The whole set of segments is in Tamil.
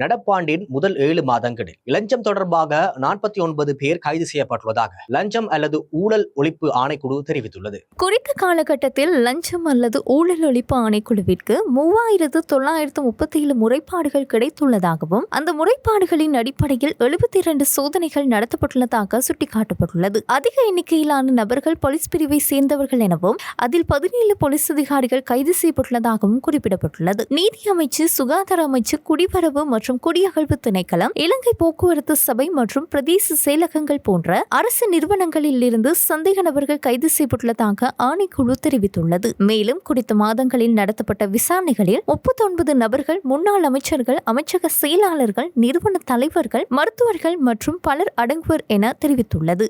நடப்பாண்டின் முதல் ஏழு மாதங்களில். இலஞ்சம் தொடர்பாக நாற்பத்தி ஒன்பது பேர் கைது செய்யப்பட்டுள்ளதாக லஞ்சம் அல்லது ஊழல் ஒழிப்பு ஆணைக்குழு தெரிவித்துள்ளது. குறித்த காலகட்டத்தில் லஞ்சம் அல்லது ஊழல் ஒழிப்பு ஆணைக்குழுவிற்கு மூவாயிரத்து தொள்ளாயிரத்து முப்பத்தி ஏழு முறைப்பாடுகள் கிடைத்துள்ளதாகவும் அந்த முறைப்பாடுகளின் அடிப்படையில் எழுபத்தி இரண்டு சோதனைகள் நடத்தப்பட்டுள்ளதாக சுட்டிக்காட்டப்பட்டுள்ளது. அதிக எண்ணிக்கையிலான நபர்கள் போலீஸ் பிரிவை சேர்ந்தவர்கள் எனவும் அதில் பதினேழு போலீஸ் அதிகாரிகள் கைது செய்யப்பட்டுள்ளதாகவும் குறிப்பிடப்பட்டுள்ளது. நீதி அமைச்சு சுகாதார அமைச்சு குடிவரவு மற்றும் மற்றும் குடியகழ்வு திணைக்களம் இலங்கை போக்குவரத்து சபை மற்றும் பிரதேச செயலகங்கள் போன்ற அரசு நிறுவனங்களில் இருந்து சந்தேக நபர்கள் கைது செய்யப்பட்டுள்ளதாக ஆணைக்குழு தெரிவித்துள்ளது. மேலும் குறித்த மாதங்களில் நடத்தப்பட்ட விசாரணைகளில் முப்பத்தொன்பது நபர்கள் முன்னாள் அமைச்சர்கள் அமைச்சக செயலாளர்கள் நிறுவன தலைவர்கள் மருத்துவர்கள் மற்றும் பலர் அடங்குவர் என தெரிவித்துள்ளது.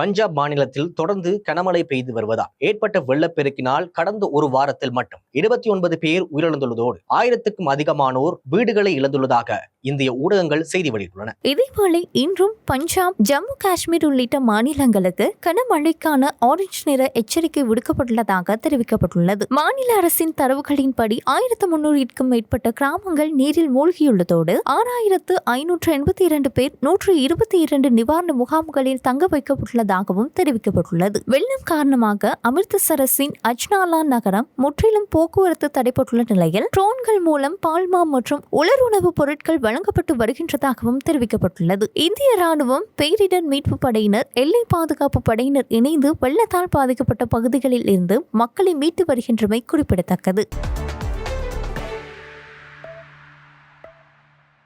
பஞ்சாப் மாநிலத்தில் தொடர்ந்து கனமழை பெய்து வருவதால் ஏற்பட்ட வெள்ளப்பெருக்கினால் கடந்த ஒரு வாரத்தில் மட்டும் இருபத்தி ஒன்பது பேர் உயிரிழந்துள்ளதோடு ஆயிரத்துக்கும் அதிகமானோர் வீடுகளை இழந்துள்ளதாக இந்திய ஊடகங்கள் செய்தி வெளியிட்டுள்ளன. இதேவேளை இன்றும் பஞ்சாப் ஜம்மு காஷ்மீர் உள்ளிட்ட மாநிலங்களுக்கு கனமழைக்கான ஆரஞ்சு நிற எச்சரிக்கை விடுக்கப்பட்டுள்ளதாக தெரிவிக்கப்பட்டுள்ளது. மாநில அரசின் தரவுகளின்படி ஆயிரத்து முன்னூறுக்கும் மேற்பட்ட கிராமங்கள் நீரில் மூழ்கியுள்ளதோடு ஆறாயிரத்து ஐநூற்று எண்பத்தி இரண்டு பேர் நூற்று இருபத்தி இரண்டு நிவாரண முகாம்களில் தங்க வைக்கப்பட்டுள்ளதாகவும் தெரிவிக்கப்பட்டுள்ளது. வெள்ளம் காரணமாக அமிர்தசரஸின் அஜ்னாலா நகரம் முற்றிலும் போக்குவரத்து தடைப்பட்டுள்ள நிலையில் ட்ரோன்கள் மூலம் பால்மா மற்றும் உலர் உணவுப் பொருட்கள் வழங்கப்பட்டு வருகின்றதாகவும் தெரிவிக்கப்பட்டுள்ளது. இந்திய ராணுவம் பேரிடர் மீட்பு படையினர் எல்லை பாதுகாப்பு படையினர் இணைந்து வெள்ளத்தால் பாதிக்கப்பட்ட பகுதிகளில் இருந்து மக்களை மீட்டு வருகின்றமை குறிப்பிடத்தக்கது.